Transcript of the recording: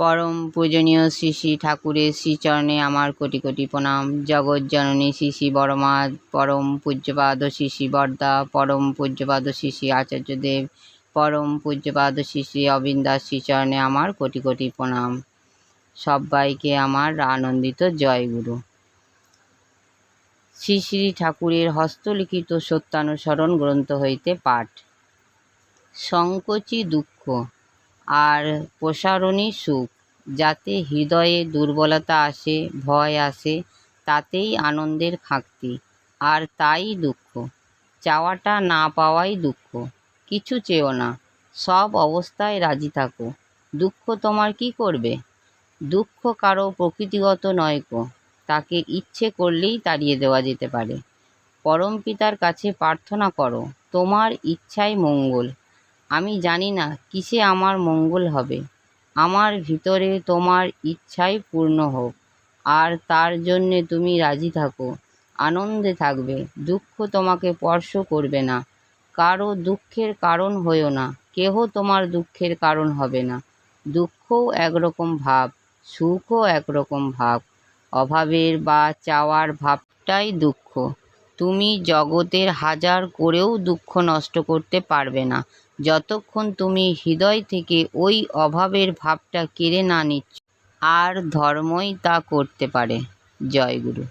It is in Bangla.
পরম পূজনীয় শ্রী শ্রী ঠাকুরের শ্রীচরণে আমার কোটি কোটি প্রণাম। জগৎ জননী শ্রী শ্রী বড়মা, পরম পূজ্যপাদ শ্রী শ্রী বরদা, পরম পূজ্যপাদ শ্রী শ্রী আচার্যদেব, পরম পূজ্যপাদ শ্রী শ্রী অবিন্দাস শ্রীচরণে আমার কোটি কোটি প্রণাম। সবাইকে আমার আনন্দিত জয় গুরু। শ্রী শ্রী ঠাকুরের হস্তলিখিত সত্যানুসরণ গ্রন্থ হইতে পাঠ। সংকোচি দুঃখ। আর প্রসারণী সুখ। যাতে হৃদয়ে দুর্বলতা আসে, ভয় আসে, তাতেই আনন্দের খাঁকতি। আর তাই দুঃখ। চাওয়াটা না পাওয়াই দুঃখ। কিছু চেও না। সব অবস্থায় রাজি থাকো। দুঃখ তোমার কি করবে? দুঃখ কারও প্রকৃতিগত নয় কো তাকে ইচ্ছে করলেই তাড়িয়ে দেওয়া যেতে পারে। পরম পিতার কাছে প্রার্থনা করো। তোমার ইচ্ছাই মঙ্গল। আমি জানি না কিসে আমার মঙ্গল হবে। আমার ভিতরে তোমার ইচ্ছাই পূর্ণ হোক, আর তার জন্যে তুমি রাজি থাকো, আনন্দে থাকবে, দুঃখ তোমাকে স্পর্শ করবে না। কারও দুঃখের কারণ হইও না, কেহ তোমার দুঃখের কারণ হবে না। দুঃখও একরকম ভাব, সুখও একরকম ভাব, অভাবের বা চাওয়ার ভাবটাই দুঃখ। তুমি জগতের হাজার করেও দুঃখ নষ্ট করতে পারবে না। যতক্ষণ তুমি হৃদয় থেকে ওই অভাবের ভাবটা কেড়ে না নিচ্ছ, আর ধর্মই তা করতে পারে। জয় গুরু।